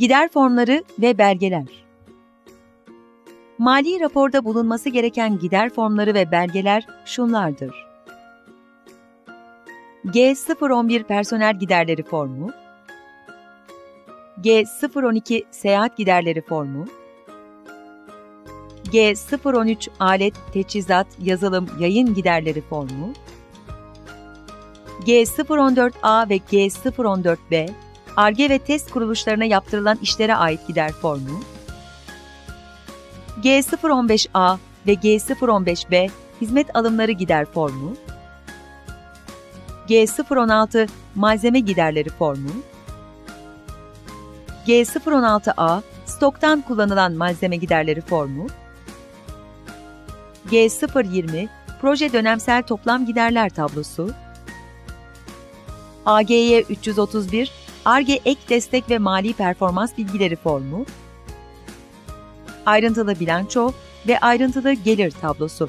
Gider formları ve belgeler. Mali raporda bulunması gereken gider formları ve belgeler şunlardır. G011 personel giderleri formu, G012 seyahat giderleri formu, G013 alet, teçhizat, yazılım, yayın giderleri formu, G014A ve G014B, ARGE ve test kuruluşlarına yaptırılan işlere ait gider formu, G015A ve G015B hizmet alımları gider formu, G016 malzeme giderleri formu, G016A stoktan kullanılan malzeme giderleri formu, G020 proje dönemsel toplam giderler tablosu, AGY 331 ARGE ek destek ve mali performans bilgileri formu, ayrıntılı bilanço ve ayrıntılı gelir tablosu.